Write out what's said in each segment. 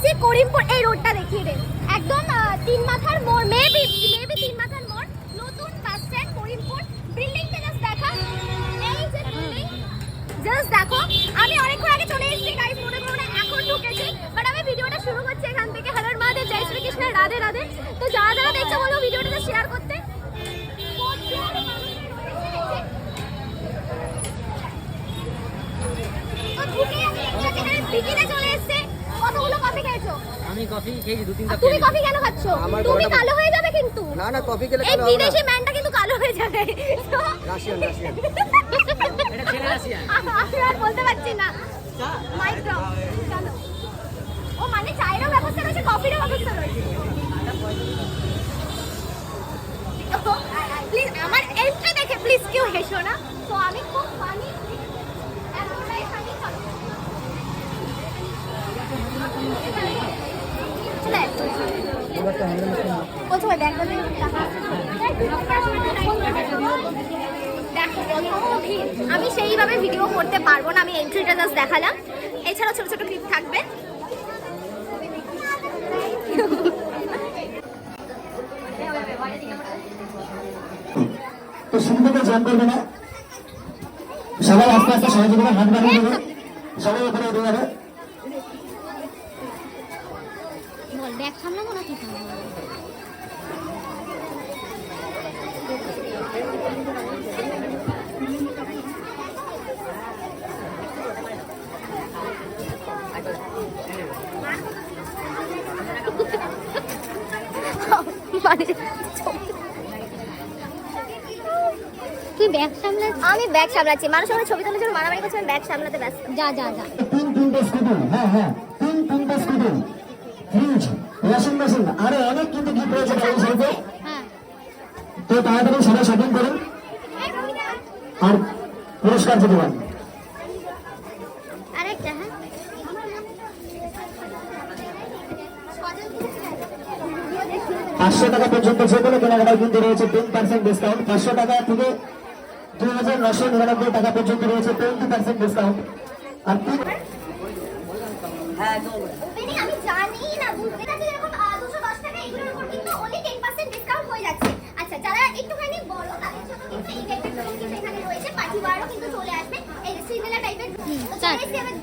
এসেছি করিমপুর এই রোডটা দেখিয়ে দে একদম তিন মাথার মোড় মেবি মেবি তিন মাথার মোড়। নতুন বাস স্ট্যান্ড করিমপুর। বিল্ডিংটা জাস্ট দেখা। এই যে বিল্ডিং জাস্ট দেখো। আমি অনেকক্ষণ আগে চলে এসেছি গাইস মনে করো এখন ঢুকেছি। বাট আমি ভিডিওটা শুরু করছি এখান থেকে। হ্যালোর মহাদেব জয় শ্রীকৃষ্ণ, রাধে রাধে। তো যারা যারা দেখছ, বলো ভিডিওটা শেয়ার করতে। ঢুকে আমি চলে এসেছে কতগুলো কফি আমি কফি খেয়েছি দু তিনটা তুমি কফি কেন খাচ্ছ? তুমি কালো হয়ে যাবে কিন্তু। না না কফি খেলে এই কালো হবে বিদেশি ম্যানটা কিন্তু কালো হয়ে যাবে। রাশিয়ান রাশিয়ান এটা ছেলে রাশিয়ান আমি আর বলতে পারছি না। মাইক্রো চলো। ও মানে চায়েরও ব্যবস্থা রয়েছে কফিরও ব্যবস্থা রয়েছে। প্লিজ আমার এন্ট্রি দেখে প্লিজ কেউ হেসো না। তো আমি খুব ফানি এতটাই ফানি চলো চলে আসো। কোথায় ব্যাগ বলে টাকা দেখো কত ভিড়। আমি সেইভাবে ভিডিও করতে পারব না আমি এন্ট্রিটা জাস্ট দেখালাম এছাড়াও ছোট ছোট ক্লিপ থাকবে তো শুরু থেকে করবে না সবাই আস্তে আস্তে সহযোগিতা হাত বাড়িয়ে দেবে সবাই ওখানে উঠে যাবে ব্যাগ না কি তুই ব্যাগ সামলাচ্ছিস আমি ব্যাগ সামলাচ্ছি। মানুষ আমার ছবি তোলার জন্য মারামারি করছে আমি ব্যাগ সামলাতে ব্যস্ত। যা যা যা। তিন তিনটে স্কুটি হ্যাঁ হ্যাঁ। তিন স্কুটি ফ্রিজ ওয়াশিং মেশিন। আরে অনেক কিন্তু গিফট রয়েছে গাড়ির সাথে হ্যাঁ। তো তাড়াতাড়ি সেটা শপিং করুন। আর পুরস্কার যেতে পারেন হ্যাঁ। পাঁচশো টাকা পর্যন্ত যে কোনো কেনাকাটায় কিন্তু রয়েছে টেন পার্সেন্ট ডিসকাউন্ট পাঁচশো টাকা থেকে দুই হাজার নশো নিরানব্বই টাকা পর্যন্ত রয়েছে টোয়েন্টি পার্সেন্ট ডিসকাউন্ট আর আমি জানি না বুঝতে পারছি এরকম দুশো দশ টাকা এগুলোর উপর কিন্তু অনলি টেন পার্সেন্ট ডিসকাউন্ট হয়ে যাচ্ছে আচ্ছা যারা একটুখানি বড় তাদের জন্য কিন্তু এই টাইপের ড্রোন কিন্তু এখানে রয়েছে। পাঠিওয়ারও কিন্তু চলে আসবে। এই সিমিলার টাইপের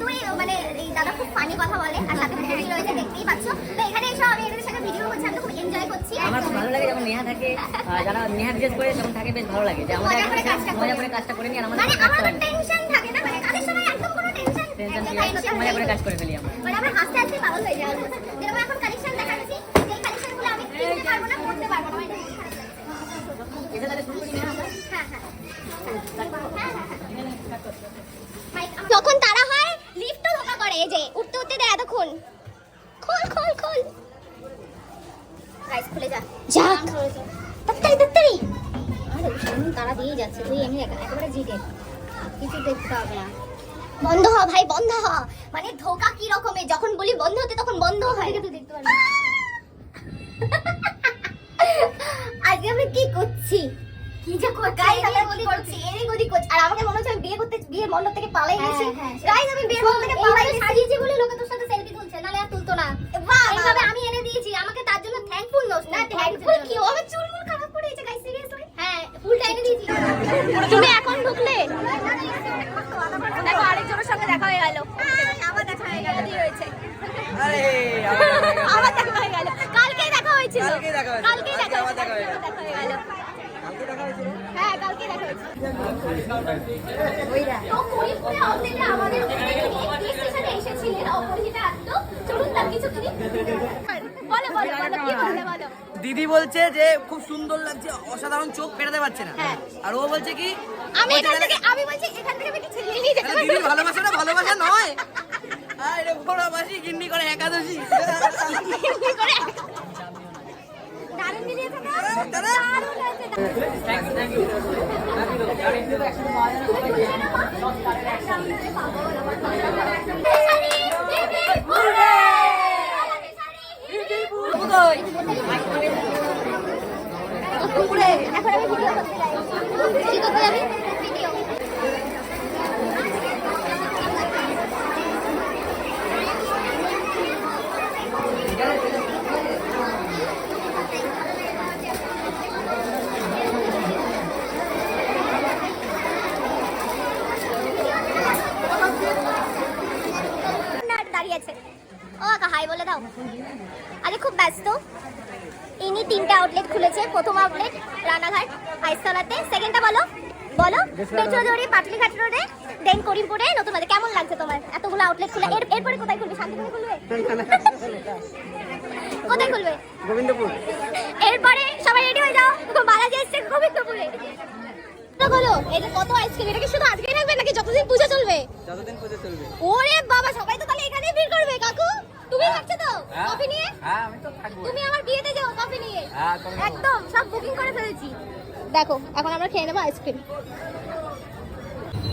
দুই মানে এই দাদা খুব ফানি কথা বলে আর সাথে মুভি রয়েছে দেখতেই পাচ্ছ। তো এখানে এসে আমি এদের সাথে ভিডিও করছি আমি খুব এনজয় করছি। আমার খুব ভালো লাগে যখন নেহা থাকে যারা নেহা বিশেষ করে তখন থাকে বেশ ভালো লাগে যে আমাদের মজা করে কাজটা মজা করে। কাজটা করে নিই আর আমাদের মানে আমার টেনশন থাকে না মানে কাজের সময় একদম কোনো টেনশন টেনশন মজা করে কাজ করে ফেলি আমরা। মানে আমরা হাসতে হাসতে পাগল হয়ে যাব যেরকম এখন কালেকশন দেখাচ্ছি এই কালেকশনগুলো আমি কিনতে পারব না পড়তে পারব না এটা খুব খারাপ লাগছে। এটা তাহলে শুরু করি নেহা আমরা? হ্যাঁ, হ্যাঁ। যখন তারা হয় লিফটও ধোকা করে এই যে উঠতে উঠতে দেয় এতক্ষণ। খোল খোল খোল। গাইস খুলে যা। যা তাড়াতাড়ি তাড়াতাড়ি। আরে সামনে তারা দিয়ে যাচ্ছে তুই এমনি একেবারে জিতে কিছু দেখতে হবে না। বন্ধ হ ভাই বন্ধ হ। মানে ধোকা কি রকমের? যখন বলি বন্ধ হতে তখন বন্ধ হয়। তুই দেখতে পারবি আজকে আমি কি করছি? কি যে করছি করছি এদিক ওদিক করছি আর আমাকে মনে হচ্ছে আমি বিয়ে করতে বিয়ে মণ্ডপ থেকে পালাই গেছি হ্যাঁ, গাইস আমি বিয়ে মণ্ডপ থেকে পালাই গেছি সাজিয়েছি বলে লোকে তোর সাথে সেলফি তুলছে নালে আর তুলতো না এইভাবে আমি এনে দিয়েছি আমাকে তার জন্য থ্যাঙ্কফুল নোস না থ্যাঙ্কফুল কি ও চুলমুল খারাপ করে দিয়েছে গাইস সিরিয়াসলি হ্যাঁ ফুলটা এনে দিয়েছি তুমি এখন ঢুকলে দেখো আরেকজনের সঙ্গে দেখা হয়ে গেল আমার দেখা হয়ে গেল কি হয়েছে আরে আমার দেখা হয়ে গেল হয়েছিল কালকেই দেখা হয়েছিল। দেখা হয়ে গেল। হয়ে গেল কালকে দেখা হয়েছিল? হ্যাঁ কালকে দেখা হয়েছিল তো করিমপুরে আউটলেটে আমাদের এসেছিলেন অপরাজিতা আত্ম চলুন তার কিছু ক্লিপ বলো বলো বলো কি বললে বলো? দিদি বলছে যে খুব সুন্দর লাগছে অসাধারণ চোখ ফেরাতে পারছে না। হ্যাঁ। আর ও বলছে কি আমি বলছে এখান থেকে আমি বলছি এখান থেকে আমি কিছু নিয়ে নিয়ে যেতে তাহলে পারব। ভালোবাসাটা ভালোবাসা নয়। আরে ভোরাবাসি গিন্নি করে একাদশী। করে দারুণ দিদিয়েছে না দারুণ এখন আমি ভিডিও করতে যাই কি করতে যাবি ভিডিও ও কাকা হাই বলে দাও আরে খুব ব্যস্ত ইনি তিনটা আউটলেট খুলেছে। প্রথম আউটলেট রানাঘাট আইসতলাতে সেকেন্ডটা বলো বলো পেট্রোজোড়ি পাটলিঘাট রোডে দেন করিমপুরে নতুন বাজার। কেমন লাগছে তোমার? এতগুলো আউটলেট খুলে। এর এরপরে কোথায় খুলবে? শান্তিপুরে খুলবে? কোথায় খুলবে? গোবিন্দপুর। এরপরে সবাই রেডি হয়ে যাও। বালাজি এসছে গোবিন্দপুরে। বলো এটা কত আইসক্রিম এটা কি শুধু আজকেই রাখবে নাকি যতদিন পুজো চলবে? যতদিন পুজো চলবে। ওরে বাবা সবাই তো তাহলে এখানেই ভিড় করবে কাকু। তুমি থাকছো তো? কফি নিয়ে? হ্যাঁ আমি তো থাকব। তুমি আমার বিয়েতে যাও কফি নিয়ে। হ্যাঁ, একদম সব বুকিং করে ফেলেছি। দেখো এখন আমরা খেয়ে নেব আইসক্রিম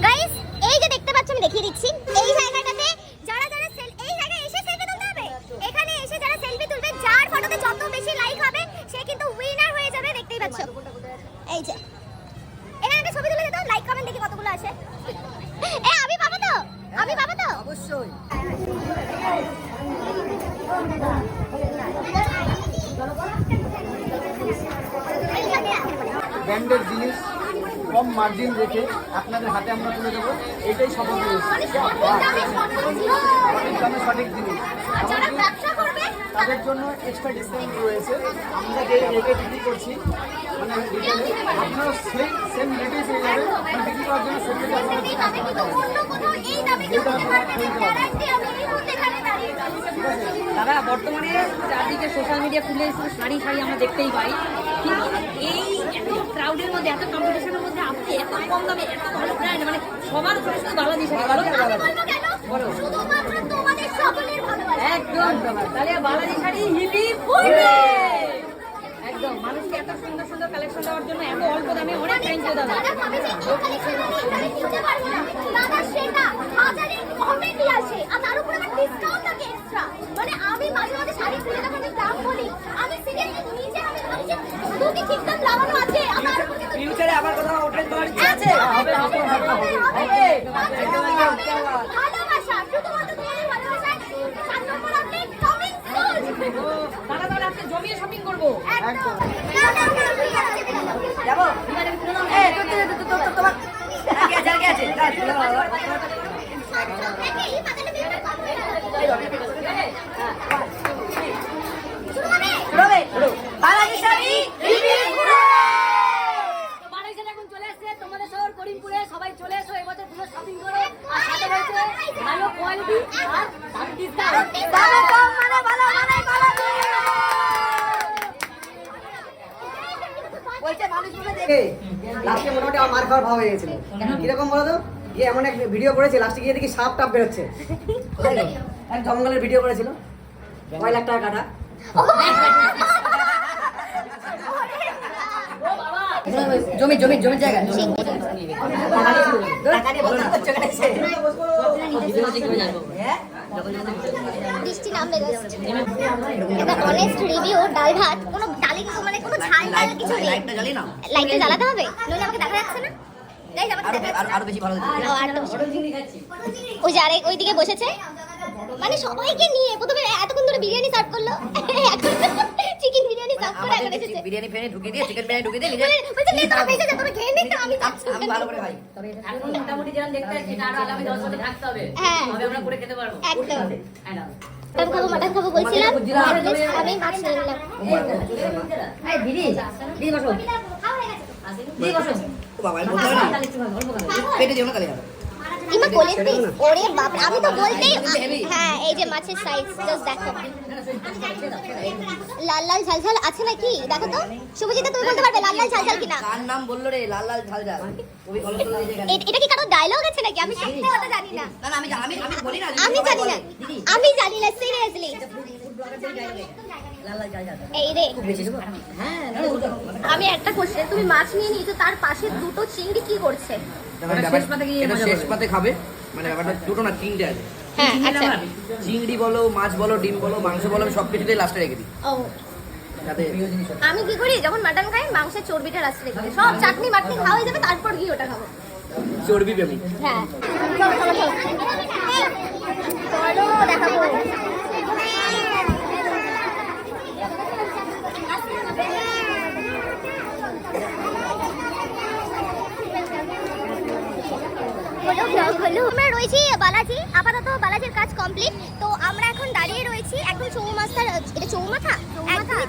গাইস এই যে দেখতে পাচ্ছ আমি দেখিয়ে দিচ্ছি। এই জায়গাটাতে যারা যারা সেল- এই জায়গায় এসে সেলফি তুলতে হবে। এখানে এসে যারা সেলফি তুলবে যার ফটোতে যত বেশি লাইক হবে সে কিন্তু উইনার হয়ে যাবে দেখতেই পাচ্ছ। এই যে। এখানে একটা ছবি তুলে দাও লাইক কমেন্ট দেখি কতগুলো আছে। এ আমি পাবো তো? আমি পাবো তো? অবশ্যই। ব্র্যান্ডেড জিনিস কম মার্জিন রেখে আপনাদের হাতে আমরা তুলে দেবো এটাই সফল জিনিস। দামে সঠিক জিনিস আর যারা ব্যবসা করবে তাদের জন্য এক্সট্রা ডিসকাউন্ট রয়েছে। আমরা যে রেটে বিক্রি করছি মানে রিটেলে আপনারা সেম সেম রেটে পেয়ে যাবেন। বিক্রি করার জন্য রেটে। দাদা বর্তমানে চারদিকে সোশ্যাল মিডিয়া খুলে শাড়ি শাড়ি আমরা দেখতেই পাই। কিন্তু এই এত ক্রাউডের মধ্যে এত কম্পিটিশনের মধ্যে আপনি এত কম দামে এত ভালো ব্র্যান্ড মানে সবার উপরে শুধু বালাজি শাড়ি বলো আমি বলব কেন শুধুমাত্র তোমাদের সকলের ভালোবাসা। একদম তাহলে বালাজি শাড়ি হিলি ফুলবে একদম। মানুষকে এত সুন্দর সুন্দর কালেকশন দেওয়ার জন্য এত অল্প দামে অনেক থ্যাংক ইউ দাদা যারা ভাবে যে এই কালেকশন আমি এখানে কিনতে পারব না দাদা সেটা হাজারের কমে দিয়ে আসে আর তার উপরে আমার ডিসকাউন্ট থাকে এক্সট্রা মানে আমি মাঝে মাঝে শাড়ি খুলে যখন আমি দাম বলি আমি সিরিয়াসলি নিজে আমি ভাবি যে শুধু কি ঠিক দাম লাগানো আছে আমার উপর কিন্তু ফিউচারে আবার কোথাও হোটেল করার ইচ্ছা আছে হবে হবে হবে ভালোবাসা শুধুমাত্র তোমাদের ভালোবাসা সাত নম্বর আপনি কমিং সুন দাদা তাহলে আজকে জমিয়ে শপিং করব একদম না না না যাব এ তোর তোর তোর তোর তোমার আগে আছে আগে আছে যা, চলে যাও। শুনবে? বালাজি শাড়ি হিলি ফুলবে। বালাজি এখন চলে আসছে তোমাদের শহর করিমপুরে সবাই চলে এসো এবছর পুরো শপিং করো আর সাথে রয়েছে ভালো কোয়ালিটি আর ভালো ডিসকাউন্ট দামে কম মানে ভালো মানে বালাজি। বলছে মানুষ বলে দেখে লাস্টে মোটামুটি আমার মার খাওয়ার ভাব হয়ে গেছিল কীরকম বলো তো গিয়ে এমন এক ভিডিও করেছে লাস্টে গিয়ে দেখি সাপ টাপ বেরোচ্ছে। এক জঙ্গলের ভিডিও করেছিল। কয় লাখ টাকা কাটা? জমি জমি জমির জায়গা। হ্যাঁ? বৃষ্টি নামবে এটা অনেস্ট রিভিউ ডাল ভাত কোনো ডালে কিছু মানে কোনো ঝাল কিছু নেই। লাইটটা জ্বালিয়ে নাও। লাইটটা জ্বালাতে হবে? নইলে আমাকে দেখা যাচ্ছে না? আরও দেখা যাচ্ছে আরো- আরও বেশি ভালো ও, আর তো বেশি। ওই যে আরেক ওইদিকে বসেছে মানে সবাইকে নিয়ে প্রথমে এতক্ষণ ধরে বিরিয়ানি সার্ভ করল চিকেন বিরিয়ানি সার্ভ করে এখন এসেছে বিরিয়ানি ফিরিয়ানি ঢুকিয়ে দিয়ে চিকেন বিরিয়ানি ঢুকিয়ে দিয়ে নিজে বলছে নে তোরা বেঁচে যা তোরা খেয়ে নে আমি যাচ্ছি আমি ভালো করে খাই এখন মোটামুটি যেরকম দেখতে পাচ্ছি আরও আগামী দশ বছর থাকতে হবে হ্যাঁ। তবে আমরা করে খেতে পারব একদম একদম। মাটন খাব মাটন খাব বলছিলাম আমি মাছ নিয়ে নিলাম এই দিদি দিদি বসো খাওয়া হয়ে গেছে দিদি বসো ও বাবা আমি বলতে পারি। পেটে দিও না হবে। ইমা কোলে ওরে বাপ আমি তো বলতেই হ্যাঁ এই যে মাছের সাইজ জাস্ট দেখো। লাল লাল ঝাল ঝাল আছে নাকি? দেখো তো। শুভজিৎ তুমি বলতে পারবে লাল লাল ঝাল ঝাল কিনা? কার নাম বলল রে? লাল লাল ঝাল ঝাল। এটা কি কারও ডায়লগ আছে নাকি? আমি সত্যি কথা জানি না। না না আমি আমি আমি বলি না আমি জানি না। আমি জানি না সিরিয়াসলি। এই রে? হ্যাঁ। আমি একটা কোশ্চেন তুমি মাছ নিয়ে নিয়েছো তার পাশে দুটো চিংড়ি কি করছে? শেষ পাতে গিয়ে এটা মজা শেষ। পাতে খাবে। মানে ব্যাপারটা দুটো না তিনটে আছে। হ্যাঁ আচ্ছা। চিংড়ি বলো মাছ বলো ডিম বলো মাংস বলো সব কিছুতেই লাস্টে রেখে দিই। আমি কি করি যখন মাটন খাই মাংসের চর্বিটা রাস্তা রেখে দিই। সব চাটনি মাটনি খাওয়া হয়ে যাবে তারপর গিয়ে ওটা খাব। চর্বি প্রেমী। হ্যাঁ। চলো দেখাবো। হলো ব্লগ হলো আমরা রয়েছি বালাজি আপাতত বালাজির কাজ কমপ্লিট তো আমরা এখন দাঁড়িয়ে রয়েছি রাস্তার এটা চৌমাথা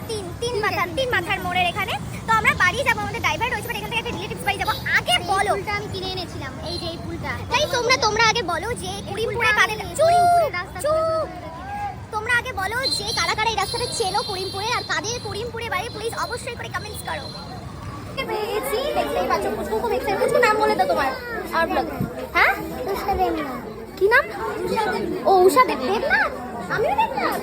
তিন তিন মাথার তিন মাথার মোড়ের এখানে। তো আমরা বাড়ি যাব আমাদের ড্রাইভার রয়েছে এখান থেকে একটা রিলেটিভস বাড়ি যাব। আগে বলো। আমি কিনে এনেছিলাম এই যে এই ফুলটা তাই তোমরা তোমরা আগে বলো যে করিমপুরে কাদের? চুপ তোমরা আগে বলো যে কারা কারা এই রাস্তাটা চেনো করিমপুরে আর কাদের করিমপুরে বাড়ি প্লিজ অবশ্যই করে কমেন্টস করো। পেয়েছি দেখতেই পাচ্ছ খুশবু খুব এক্সাইটেড খুশবু নাম বলে দাও তোমার আর ব্লগ হ্যাঁ? কি নাম? ও উষা দেব না আমিও দেবনাথ?